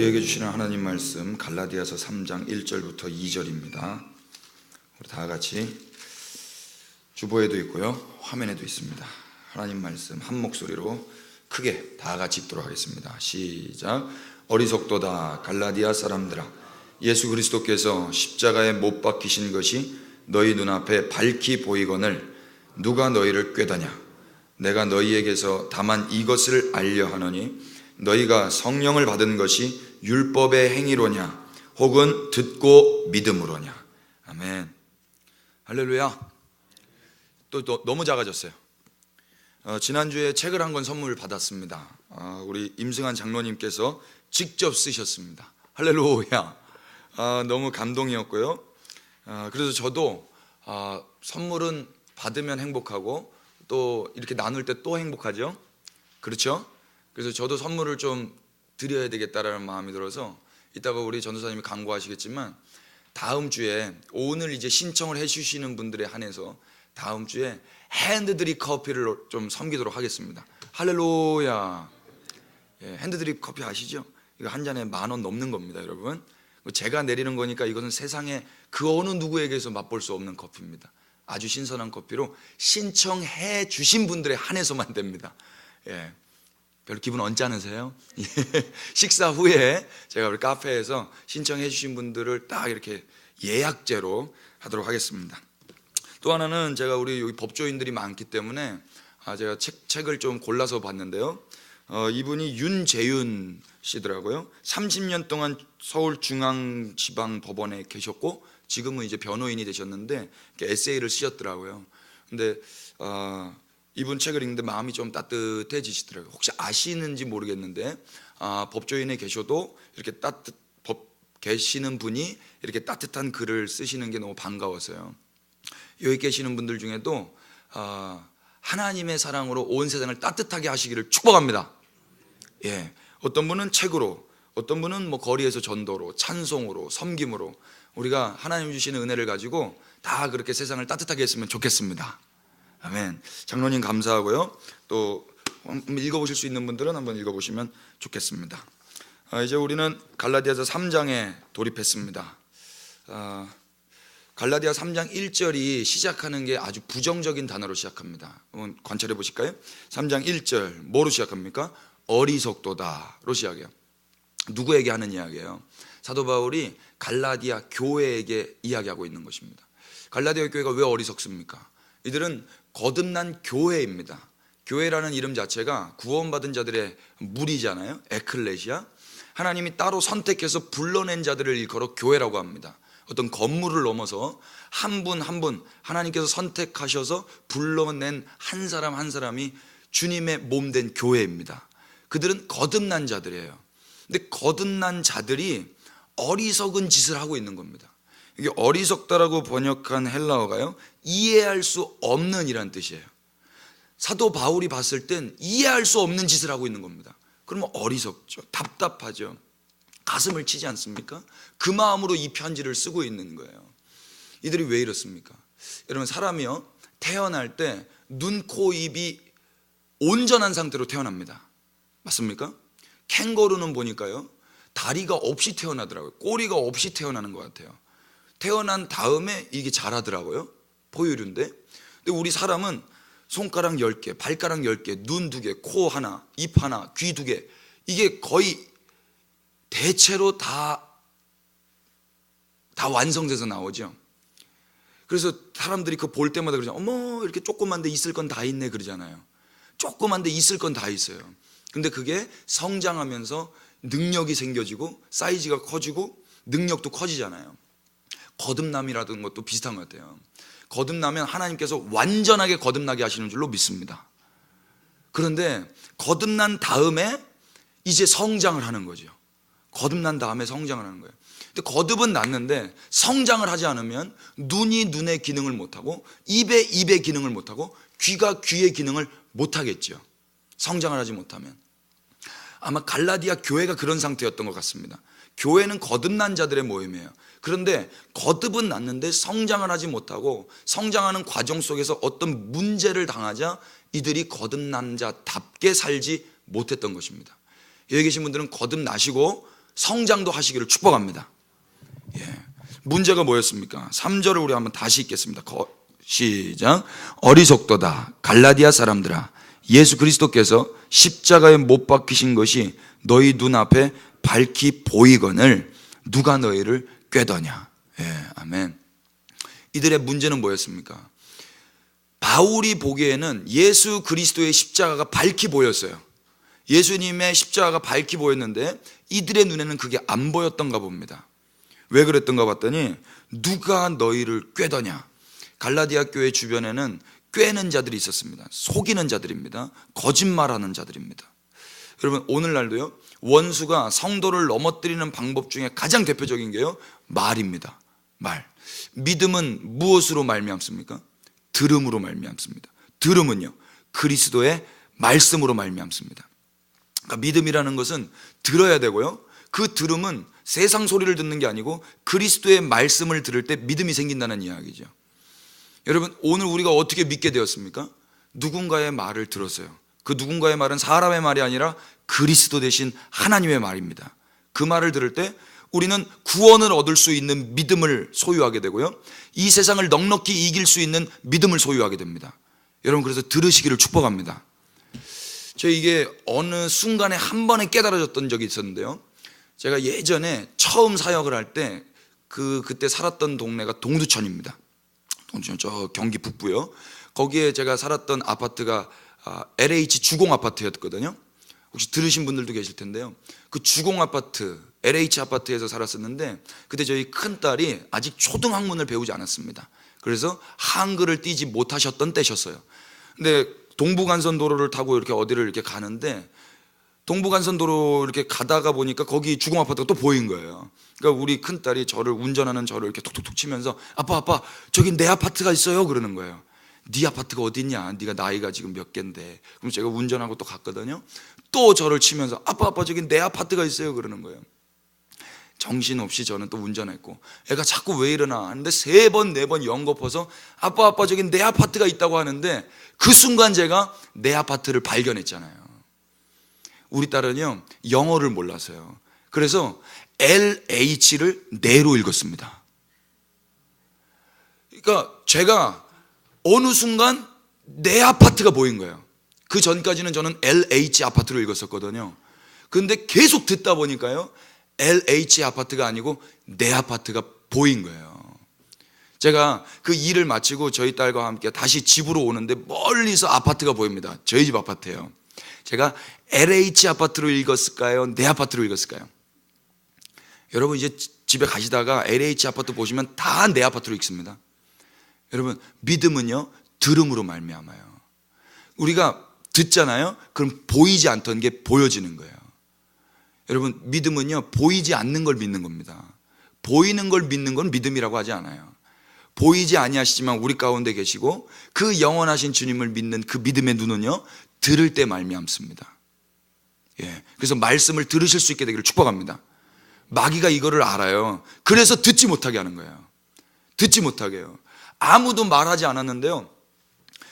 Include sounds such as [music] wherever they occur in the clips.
우리에게 주시는 하나님 말씀 갈라디아서 3장 1절부터 2절입니다. 우리 다 같이 주보에도 있고요. 화면에도 있습니다. 하나님 말씀 한 목소리로 크게 다 같이 읽도록 하겠습니다. 시작. 어리석도다 갈라디아 사람들아 예수 그리스도께서 십자가에 못 박히신 것이 너희 눈앞에 밝히 보이거늘 누가 너희를 꾀다냐 내가 너희에게서 다만 이것을 알려 하노니 너희가 성령을 받은 것이 율법의 행위로냐 혹은 듣고 믿음으로냐. 아멘. 할렐루야. 또, 또 너무 작아졌어요. 어, 지난주에 책을 한 권 선물 받았습니다. 어, 우리 임승환 장로님께서 직접 쓰셨습니다. 할렐루야. 아, 너무 감동이었고요. 아, 그래서 저도 아, 선물은 받으면 행복하고 또 이렇게 나눌 때 또 행복하죠? 그렇죠? 그래서 저도 선물을 좀 드려야 되겠다라는 마음이 들어서 이따가 우리 전도사님이 강구하시겠지만 다음 주에 오늘 이제 신청을 해주시는 분들에 한해서 다음 주에 핸드드립 커피를 좀 섬기도록 하겠습니다. 할렐루야. 예, 핸드드립 커피 아시죠? 이거 한 잔에 만 원 넘는 겁니다, 여러분. 제가 내리는 거니까 이것은 세상에 그 어느 누구에게서 맛볼 수 없는 커피입니다. 아주 신선한 커피로 신청해 주신 분들에 한해서만 됩니다. 예. 별로 기분 언짢으세요? [laughs] 예. 식사 후에 제가 우리 카페에서 신청해 주신 분들을 딱 이렇게 예약제로 하도록 하겠습니다. 또 하나는 제가 우리 여기 법조인들이 많기 때문에 아 제가 책, 책을 좀 골라서 봤는데요. 어, 이분이 윤재윤 씨더라고요. 30년 동안 서울중앙지방법원에 계셨고 지금은 이제 변호인이 되셨는데 에세이를 쓰셨더라고요. 근데 어, 이분 책을 읽는데 마음이 좀 따뜻해지시더라고요. 혹시 아시는지 모르겠는데 아, 법조인에 계셔도 이렇게 따뜻 법 계시는 분이 이렇게 따뜻한 글을 쓰시는 게 너무 반가워서요. 여기 계시는 분들 중에도 아, 하나님의 사랑으로 온 세상을 따뜻하게 하시기를 축복합니다. 예, 어떤 분은 책으로, 어떤 분은 뭐 거리에서 전도로, 찬송으로, 섬김으로 우리가 하나님 주시는 은혜를 가지고 다 그렇게 세상을 따뜻하게 했으면 좋겠습니다. 아멘. 장로님 감사하고요. 또 읽어보실 수 있는 분들은 한번 읽어보시면 좋겠습니다. 아, 이제 우리는 갈라디아서 3장에 돌입했습니다. 아, 갈라디아 3장 1절이 시작하는 게 아주 부정적인 단어로 시작합니다. 한번 관찰해 보실까요? 3장 1절 뭐로 시작합니까? 어리석도다로 시작해요. 누구에게 하는 이야기예요? 사도 바울이 갈라디아 교회에게 이야기하고 있는 것입니다. 갈라디아 교회가 왜 어리석습니까? 이들은 거듭난 교회입니다. 교회라는 이름 자체가 구원받은 자들의 무리잖아요. 에클레시아. 하나님이 따로 선택해서 불러낸 자들을 일컬어 교회라고 합니다. 어떤 건물을 넘어서 한 분 한분 하나님께서 선택하셔서 불러낸 한 사람 한 사람이 주님의 몸 된 교회입니다. 그들은 거듭난 자들이에요. 근데 거듭난 자들이 어리석은 짓을 하고 있는 겁니다. 이게 어리석다라고 번역한 헬라어가요. 이해할 수 없는 이란 뜻이에요. 사도 바울이 봤을 땐 이해할 수 없는 짓을 하고 있는 겁니다. 그러면 어리석죠. 답답하죠. 가슴을 치지 않습니까? 그 마음으로 이 편지를 쓰고 있는 거예요. 이들이 왜 이렇습니까? 여러분 사람이요 태어날 때 눈, 코, 입이 온전한 상태로 태어납니다. 맞습니까? 캥거루는 보니까요 다리가 없이 태어나더라고요. 꼬리가 없이 태어나는 것 같아요. 태어난 다음에 이게 자라더라고요. 포유류인데. 근데 우리 사람은 손가락 10개, 발가락 10개, 눈 2개, 코 하나, 입 하나, 귀 2개. 이게 거의 대체로 다, 다 완성돼서 나오죠. 그래서 사람들이 그 볼 때마다 그러잖아요. 어머, 이렇게 조그만데 있을 건 다 있네. 그러잖아요. 조그만데 있을 건 다 있어요. 근데 그게 성장하면서 능력이 생겨지고 사이즈가 커지고 능력도 커지잖아요. 거듭남이라든 것도 비슷한 것 같아요. 거듭나면 하나님께서 완전하게 거듭나게 하시는 줄로 믿습니다. 그런데 거듭난 다음에 이제 성장을 하는 거죠. 거듭난 다음에 성장을 하는 거예요. 근데 거듭은 났는데 성장을 하지 않으면 눈이 눈의 기능을 못하고 입에 입의 기능을 못하고 귀가 귀의 기능을 못하겠죠. 성장을 하지 못하면. 아마 갈라디아 교회가 그런 상태였던 것 같습니다. 교회는 거듭난 자들의 모임이에요. 그런데 거듭은 났는데 성장을 하지 못하고 성장하는 과정 속에서 어떤 문제를 당하자 이들이 거듭난 자답게 살지 못했던 것입니다. 여기 계신 분들은 거듭나시고 성장도 하시기를 축복합니다. 예. 문제가 뭐였습니까? 3절을 우리 한번 다시 읽겠습니다. 거- 시작. 어리석도다. 갈라디아 사람들아. 예수 그리스도께서 십자가에 못 박히신 것이 너희 눈앞에 밝히 보이거늘 누가 너희를 꾀더냐. 예, 아멘. 이들의 문제는 뭐였습니까? 바울이 보기에는 예수 그리스도의 십자가가 밝히 보였어요. 예수님의 십자가가 밝히 보였는데 이들의 눈에는 그게 안 보였던가 봅니다. 왜 그랬던가 봤더니 누가 너희를 꾀더냐. 갈라디아 교회 주변에는 꾀는 자들이 있었습니다. 속이는 자들입니다. 거짓말하는 자들입니다. 여러분 오늘날도요 원수가 성도를 넘어뜨리는 방법 중에 가장 대표적인 게요 말입니다. 말. 믿음은 무엇으로 말미암습니까? 들음으로 말미암습니다. 들음은요 그리스도의 말씀으로 말미암습니다. 그러니까 믿음이라는 것은 들어야 되고요. 그 들음은 세상 소리를 듣는 게 아니고 그리스도의 말씀을 들을 때 믿음이 생긴다는 이야기죠. 여러분 오늘 우리가 어떻게 믿게 되었습니까? 누군가의 말을 들었어요. 그 누군가의 말은 사람의 말이 아니라 그리스도 대신 하나님의 말입니다. 그 말을 들을 때 우리는 구원을 얻을 수 있는 믿음을 소유하게 되고요. 이 세상을 넉넉히 이길 수 있는 믿음을 소유하게 됩니다. 여러분 그래서 들으시기를 축복합니다. 저 이게 어느 순간에 한 번에 깨달아졌던 적이 있었는데요. 제가 예전에 처음 사역을 할 때 그 그때 살았던 동네가 동두천입니다. 동두천 저 경기 북부요. 거기에 제가 살았던 아파트가 아, LH 주공 아파트였거든요. 혹시 들으신 분들도 계실 텐데요. 그 주공 아파트, LH 아파트에서 살았었는데 그때 저희 큰 딸이 아직 초등 학문을 배우지 않았습니다. 그래서 한글을 띄지 못하셨던 때셨어요. 근데 동부간선 도로를 타고 이렇게 어디를 이렇게 가는데 동부간선 도로 이렇게 가다가 보니까 거기 주공 아파트가 또 보인 거예요. 그러니까 우리 큰 딸이 저를 운전하는 저를 이렇게 톡톡톡 치면서 아빠 아빠 저기 내 아파트가 있어요 그러는 거예요. 네 아파트가 어디 있냐? 네가 나이가 지금 몇 갠데. 그럼 제가 운전하고 또 갔거든요. 또 저를 치면서 아빠 아빠 저기 내 아파트가 있어요 그러는 거예요. 정신없이 저는 또 운전했고 애가 자꾸 왜 이러나 하는데 세 번 네 번 연거퍼서 아빠 아빠 저기 내 아파트가 있다고 하는데 그 순간 제가 내 아파트를 발견했잖아요. 우리 딸은요 영어를 몰라서요. 그래서 LH를 내로 읽었습니다. 그러니까 제가 어느 순간 내 아파트가 보인 거예요. 그 전까지는 저는 LH 아파트로 읽었었거든요. 근데 계속 듣다 보니까요. LH 아파트가 아니고 내 아파트가 보인 거예요. 제가 그 일을 마치고 저희 딸과 함께 다시 집으로 오는데 멀리서 아파트가 보입니다. 저희 집 아파트예요. 제가 LH 아파트로 읽었을까요? 내 아파트로 읽었을까요? 여러분 이제 집에 가시다가 LH 아파트 보시면 다 내 아파트로 읽습니다. 여러분 믿음은요 들음으로 말미암아요. 우리가 듣잖아요. 그럼 보이지 않던 게 보여지는 거예요. 여러분 믿음은요 보이지 않는 걸 믿는 겁니다. 보이는 걸 믿는 건 믿음이라고 하지 않아요. 보이지 아니하시지만 우리 가운데 계시고 그 영원하신 주님을 믿는 그 믿음의 눈은요 들을 때 말미암습니다. 예, 그래서 말씀을 들으실 수 있게 되기를 축복합니다. 마귀가 이거를 알아요. 그래서 듣지 못하게 하는 거예요. 듣지 못하게요. 아무도 말하지 않았는데요.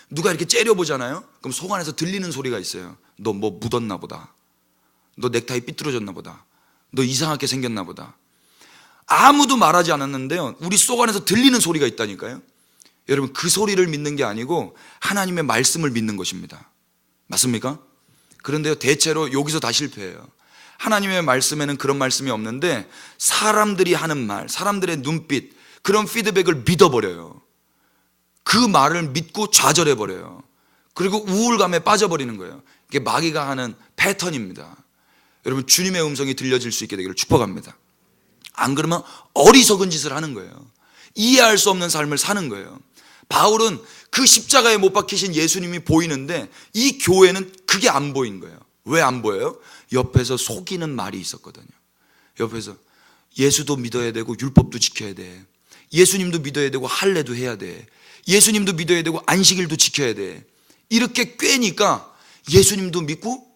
누가 이렇게 째려보잖아요. 그럼 속 안에서 들리는 소리가 있어요. 너 뭐 묻었나 보다. 너 넥타이 삐뚤어졌나 보다. 너 이상하게 생겼나 보다. 아무도 말하지 않았는데요. 우리 속 안에서 들리는 소리가 있다니까요. 여러분 그 소리를 믿는 게 아니고 하나님의 말씀을 믿는 것입니다. 맞습니까? 그런데요 대체로 여기서 다 실패해요. 하나님의 말씀에는 그런 말씀이 없는데 사람들이 하는 말, 사람들의 눈빛 그런 피드백을 믿어버려요. 그 말을 믿고 좌절해버려요. 그리고 우울감에 빠져버리는 거예요. 이게 마귀가 하는 패턴입니다. 여러분 주님의 음성이 들려질 수 있게 되기를 축복합니다. 안 그러면 어리석은 짓을 하는 거예요. 이해할 수 없는 삶을 사는 거예요. 바울은 그 십자가에 못 박히신 예수님이 보이는데 이 교회는 그게 안 보인 거예요. 왜 안 보여요? 옆에서 속이는 말이 있었거든요. 옆에서 예수도 믿어야 되고 율법도 지켜야 돼. 예수님도 믿어야 되고 할례도 해야 돼. 예수님도 믿어야 되고 안식일도 지켜야 돼. 이렇게 꿰니까 예수님도 믿고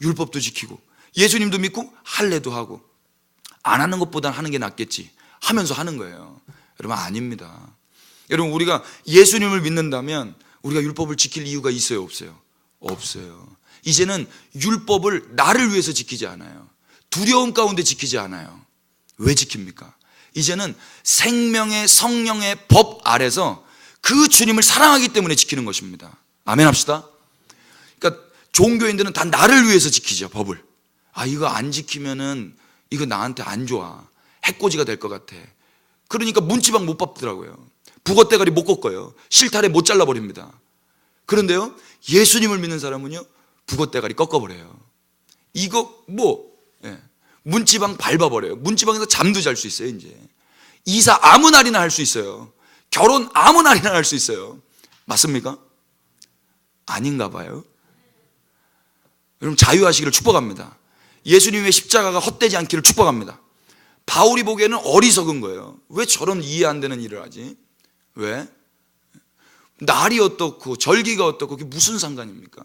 율법도 지키고 예수님도 믿고 할례도 하고 안 하는 것보다 하는 게 낫겠지 하면서 하는 거예요. 여러분 아닙니다. 여러분 우리가 예수님을 믿는다면 우리가 율법을 지킬 이유가 있어요, 없어요? 없어요. 이제는 율법을 나를 위해서 지키지 않아요. 두려움 가운데 지키지 않아요. 왜 지킵니까? 이제는 생명의 성령의 법 아래서 그 주님을 사랑하기 때문에 지키는 것입니다. 아멘 합시다. 그러니까 종교인들은 다 나를 위해서 지키죠, 법을. 아, 이거 안 지키면은 이거 나한테 안 좋아. 해코지가 될 것 같아. 그러니까 문지방 못 밟더라고요. 북어대가리 못 꺾어요. 실타래 못 잘라버립니다. 그런데요, 예수님을 믿는 사람은요, 북어대가리 꺾어버려요. 이거 뭐, 예. 문지방 밟아버려요. 문지방에서 잠도 잘 수 있어요, 이제. 이사 아무 날이나 할 수 있어요. 결혼 아무 날이나 할 수 있어요. 맞습니까? 아닌가 봐요. 여러분 자유하시기를 축복합니다. 예수님의 십자가가 헛되지 않기를 축복합니다. 바울이 보기에는 어리석은 거예요. 왜 저런 이해 안 되는 일을 하지? 왜? 날이 어떻고 절기가 어떻고 그게 무슨 상관입니까?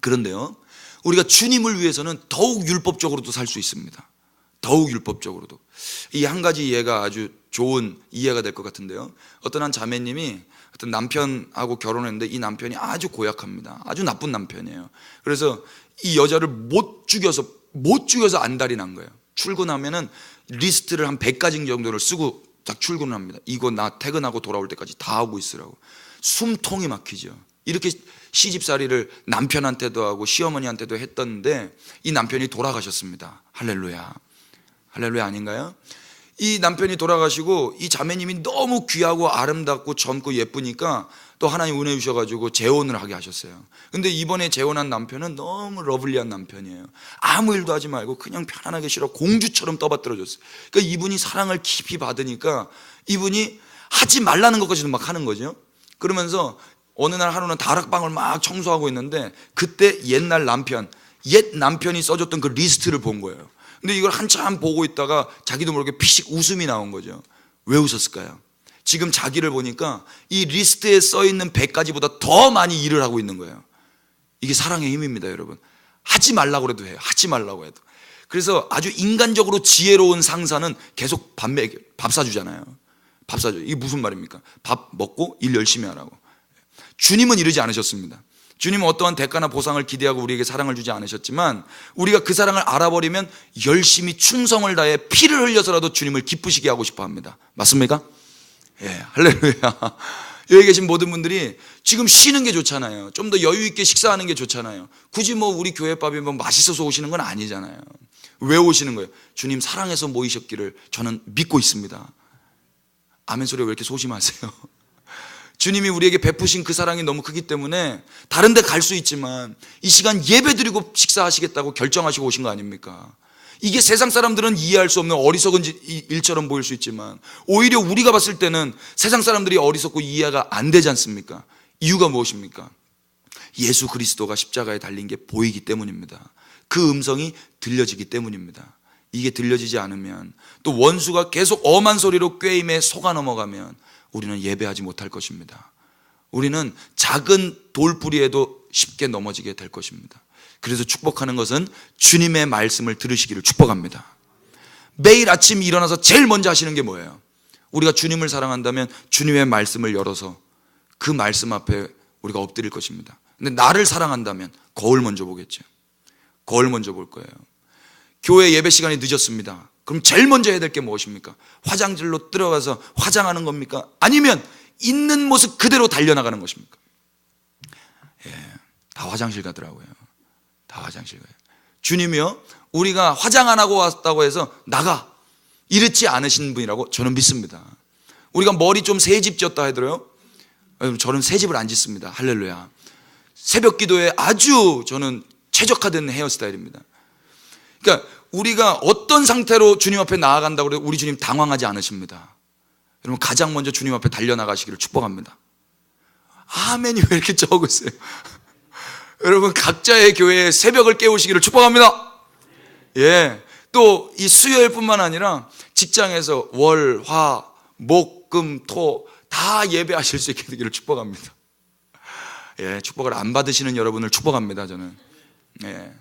그런데요. 우리가 주님을 위해서는 더욱 율법적으로도 살 수 있습니다. 더욱 율법적으로도. 이 한 가지 이해가 아주 좋은 이해가 될 것 같은데요. 어떤 한 자매님이 어떤 남편하고 결혼했는데 이 남편이 아주 고약합니다. 아주 나쁜 남편이에요. 그래서 이 여자를 못 죽여서 못 죽여서 안달이 난 거예요. 출근하면은 리스트를 한 100가지 정도를 쓰고 딱 출근을 합니다. 이거 나 퇴근하고 돌아올 때까지 다 하고 있으라고. 숨통이 막히죠. 이렇게 시집살이를 남편한테도 하고 시어머니한테도 했던데 이 남편이 돌아가셨습니다. 할렐루야. 할렐루야 아닌가요? 이 남편이 돌아가시고 이 자매님이 너무 귀하고 아름답고 젊고 예쁘니까 또 하나님 은혜 주셔가지고 재혼을 하게 하셨어요. 근데 이번에 재혼한 남편은 너무 러블리한 남편이에요. 아무 일도 하지 말고 그냥 편안하게 쉬러 공주처럼 떠받들어줬어요. 그러니까 이분이 사랑을 깊이 받으니까 이분이 하지 말라는 것까지도 막 하는 거죠. 그러면서 어느 날 하루는 다락방을 막 청소하고 있는데 그때 옛날 남편, 옛 남편이 써줬던 그 리스트를 본 거예요. 근데 이걸 한참 보고 있다가 자기도 모르게 피식 웃음이 나온 거죠. 왜 웃었을까요? 지금 자기를 보니까 이 리스트에 써 있는 100가지보다 더 많이 일을 하고 있는 거예요. 이게 사랑의 힘입니다, 여러분. 하지 말라고 해도 해요. 하지 말라고 해도. 그래서 아주 인간적으로 지혜로운 상사는 계속 밥, 먹, 밥 사주잖아요. 밥 사줘. 이게 무슨 말입니까? 밥 먹고 일 열심히 하라고. 주님은 이러지 않으셨습니다. 주님은 어떠한 대가나 보상을 기대하고 우리에게 사랑을 주지 않으셨지만 우리가 그 사랑을 알아버리면 열심히 충성을 다해 피를 흘려서라도 주님을 기쁘시게 하고 싶어 합니다. 맞습니까? 예, 할렐루야. [laughs] 여기 계신 모든 분들이 지금 쉬는 게 좋잖아요. 좀 더 여유 있게 식사하는 게 좋잖아요. 굳이 뭐 우리 교회 밥이 뭐 맛있어서 오시는 건 아니잖아요. 왜 오시는 거예요? 주님 사랑해서 모이셨기를 저는 믿고 있습니다. 아멘 소리 왜 이렇게 소심하세요? [laughs] 주님이 우리에게 베푸신 그 사랑이 너무 크기 때문에 다른 데 갈 수 있지만 이 시간 예배 드리고 식사하시겠다고 결정하시고 오신 거 아닙니까? 이게 세상 사람들은 이해할 수 없는 어리석은 일처럼 보일 수 있지만 오히려 우리가 봤을 때는 세상 사람들이 어리석고 이해가 안 되지 않습니까? 이유가 무엇입니까? 예수 그리스도가 십자가에 달린 게 보이기 때문입니다. 그 음성이 들려지기 때문입니다. 이게 들려지지 않으면 또 원수가 계속 엄한 소리로 꾀임에 속아 넘어가면 우리는 예배하지 못할 것입니다. 우리는 작은 돌뿌리에도 쉽게 넘어지게 될 것입니다. 그래서 축복하는 것은 주님의 말씀을 들으시기를 축복합니다. 매일 아침 일어나서 제일 먼저 하시는 게 뭐예요? 우리가 주님을 사랑한다면 주님의 말씀을 열어서 그 말씀 앞에 우리가 엎드릴 것입니다. 근데 나를 사랑한다면 거울 먼저 보겠죠. 거울 먼저 볼 거예요. 교회 예배 시간이 늦었습니다. 그럼 제일 먼저 해야 될 게 무엇입니까? 화장실로 들어가서 화장하는 겁니까? 아니면 있는 모습 그대로 달려나가는 것입니까? 예, 다 화장실 가더라고요. 다 화장실 가요. 주님이요, 우리가 화장 안 하고 왔다고 해서 나가. 이렇지 않으신 분이라고 저는 믿습니다. 우리가 머리 좀 새 집 지었다 하더라요. 저는 새 집을 안 짓습니다. 할렐루야. 새벽 기도에 아주 저는 최적화된 헤어스타일입니다. 그러니까 우리가 어떤 상태로 주님 앞에 나아간다고 해도 우리 주님 당황하지 않으십니다. 여러분 가장 먼저 주님 앞에 달려나가시기를 축복합니다. 아멘이 왜 이렇게 적으세요? [laughs] 여러분 각자의 교회에 새벽을 깨우시기를 축복합니다. 예. 또 이 수요일뿐만 아니라 직장에서 월, 화, 목, 금, 토 다 예배하실 수 있게 되기를 축복합니다. 예, 축복을 안 받으시는 여러분을 축복합니다, 저는. 예.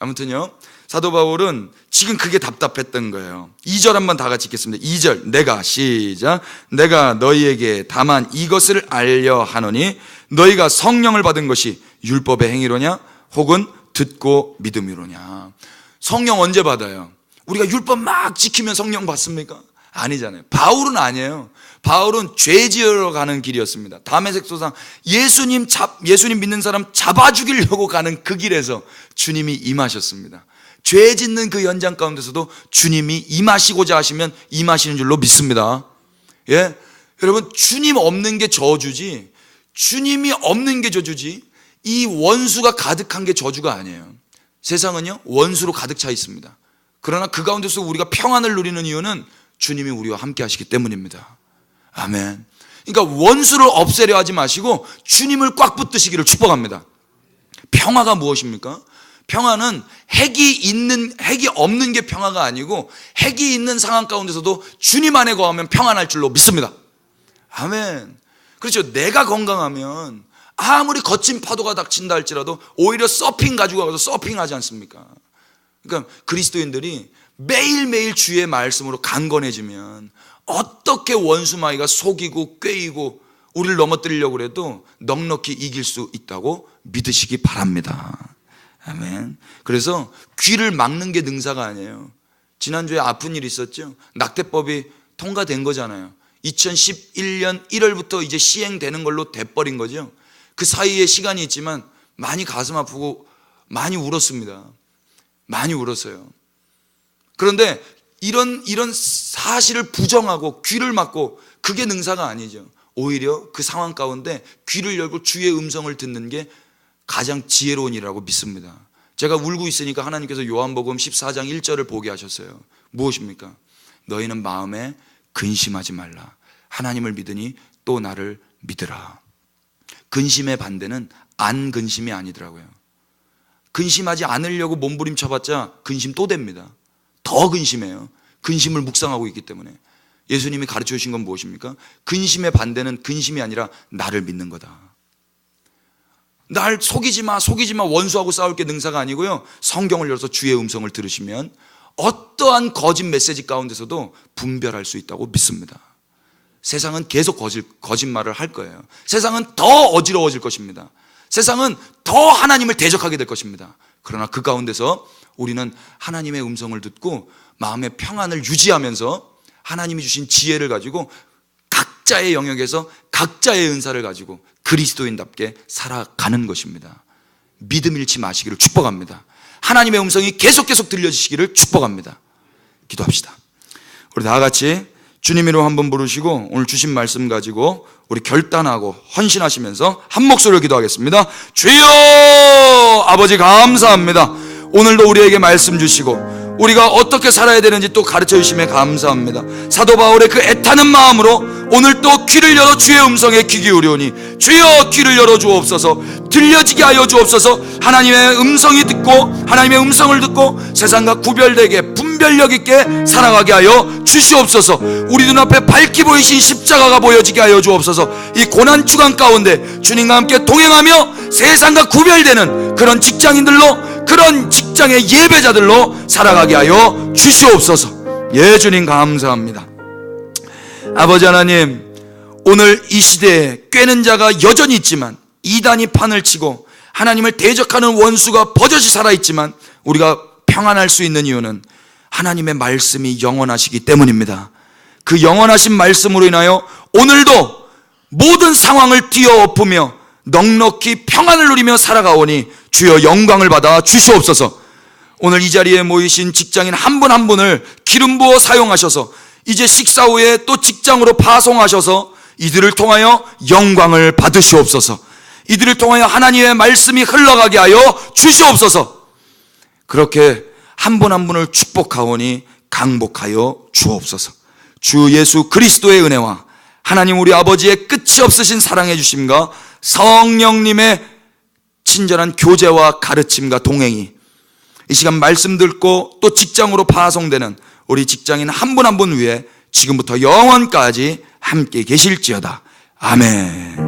아무튼요. 사도 바울은 지금 그게 답답했던 거예요. 2절 한번 다 같이 읽겠습니다. 2절. 내가 시작. 내가 너희에게 다만 이것을 알려 하노니 너희가 성령을 받은 것이 율법의 행위로냐 혹은 듣고 믿음이로냐. 성령 언제 받아요? 우리가 율법 막 지키면 성령 받습니까? 아니잖아요. 바울은 아니에요. 바울은 죄 지으러 가는 길이었습니다. 다메섹 소상 예수님 잡 예수님 믿는 사람 잡아 죽이려고 가는 그 길에서 주님이 임하셨습니다. 죄 짓는 그 연장 가운데서도 주님이 임하시고자 하시면 임하시는 줄로 믿습니다. 예? 여러분 주님 없는 게 저주지. 주님이 없는 게 저주지. 이 원수가 가득한 게 저주가 아니에요. 세상은요, 원수로 가득 차 있습니다. 그러나 그 가운데서 우리가 평안을 누리는 이유는 주님이 우리와 함께 하시기 때문입니다. 아멘. 그러니까 원수를 없애려 하지 마시고 주님을 꽉 붙드시기를 축복합니다. 평화가 무엇입니까? 평화는 핵이 있는 핵이 없는 게 평화가 아니고 핵이 있는 상황 가운데서도 주님 안에 거하면 평안할 줄로 믿습니다. 아멘. 그렇죠. 내가 건강하면 아무리 거친 파도가 닥친다 할지라도 오히려 서핑 가지고 가서 서핑하지 않습니까? 그러니까 그리스도인들이 매일매일 주의 말씀으로 강건해지면 어떻게 원수마이가 속이고 꾀이고 우리를 넘어뜨리려고 해도 넉넉히 이길 수 있다고 믿으시기 바랍니다. 아멘. 그래서 귀를 막는 게 능사가 아니에요. 지난주에 아픈 일 있었죠? 낙태법이 통과된 거잖아요. 2011년 1월부터 이제 시행되는 걸로 돼버린 거죠. 그 사이에 시간이 있지만 많이 가슴 아프고 많이 울었습니다. 많이 울었어요. 그런데 이런 이런 사실을 부정하고 귀를 막고 그게 능사가 아니죠. 오히려 그 상황 가운데 귀를 열고 주의 음성을 듣는 게 가장 지혜로운이라고 믿습니다. 제가 울고 있으니까 하나님께서 요한복음 14장 1절을 보게 하셨어요. 무엇입니까? 너희는 마음에 근심하지 말라. 하나님을 믿으니 또 나를 믿으라. 근심의 반대는 안 근심이 아니더라고요. 근심하지 않으려고 몸부림쳐봤자 근심 또 됩니다. 더 근심해요. 근심을 묵상하고 있기 때문에. 예수님이 가르쳐 주신 건 무엇입니까? 근심의 반대는 근심이 아니라 나를 믿는 거다. 날 속이지 마, 속이지 마, 원수하고 싸울 게 능사가 아니고요. 성경을 열어서 주의 음성을 들으시면 어떠한 거짓 메시지 가운데서도 분별할 수 있다고 믿습니다. 세상은 계속 거짓, 거짓말을 할 거예요. 세상은 더 어지러워질 것입니다. 세상은 더 하나님을 대적하게 될 것입니다. 그러나 그 가운데서 우리는 하나님의 음성을 듣고 마음의 평안을 유지하면서 하나님이 주신 지혜를 가지고 각자의 영역에서 각자의 은사를 가지고 그리스도인답게 살아가는 것입니다. 믿음 잃지 마시기를 축복합니다. 하나님의 음성이 계속 계속 들려지시기를 축복합니다. 기도합시다. 우리 다 같이 주님 이름 한번 부르시고 오늘 주신 말씀 가지고 우리 결단하고 헌신하시면서 한 목소리로 기도하겠습니다. 주여 아버지 감사합니다. 오늘도 우리에게 말씀 주시고 우리가 어떻게 살아야 되는지 또 가르쳐 주심에 감사합니다. 사도 바울의 그 애타는 마음으로 오늘 또 귀를 열어 주의 음성에 귀 기울여오니 주여 귀를 열어 주옵소서 들려지게 하여 주옵소서. 하나님의 음성이 듣고 하나님의 음성을 듣고 세상과 구별되게 분별력 있게 살아가게 하여 주시옵소서. 우리 눈앞에 밝히 보이신 십자가가 보여지게 하여 주옵소서. 이 고난 주간 가운데 주님과 함께 동행하며 세상과 구별되는 그런 직장인들로 그런 직장의 예배자들로 살아가게 하여 주시옵소서 예 주님 감사합니다 아버지 하나님 오늘 이 시대에 꿰는 자가 여전히 있지만 이단이 판을 치고 하나님을 대적하는 원수가 버젓이 살아있지만 우리가 평안할 수 있는 이유는 하나님의 말씀이 영원하시기 때문입니다. 그 영원하신 말씀으로 인하여 오늘도 모든 상황을 뛰어엎으며 넉넉히 평안을 누리며 살아가오니 주여 영광을 받아 주시옵소서. 오늘 이 자리에 모이신 직장인 한분한 분을 기름 부어 사용하셔서 이제 식사 후에 또 직장으로 파송하셔서 이들을 통하여 영광을 받으시옵소서. 이들을 통하여 하나님의 말씀이 흘러가게 하여 주시옵소서. 그렇게 한 분한 분을 축복하오니 강복하여 주옵소서. 주 예수 그리스도의 은혜와 하나님 우리 아버지의 끝이 없으신 사랑해 주심과 성령님의 친절한 교제와 가르침과 동행이 이 시간 말씀 듣고 또 직장으로 파송되는 우리 직장인 한 분 한 분 위에 지금부터 영원까지 함께 계실지어다. 아멘.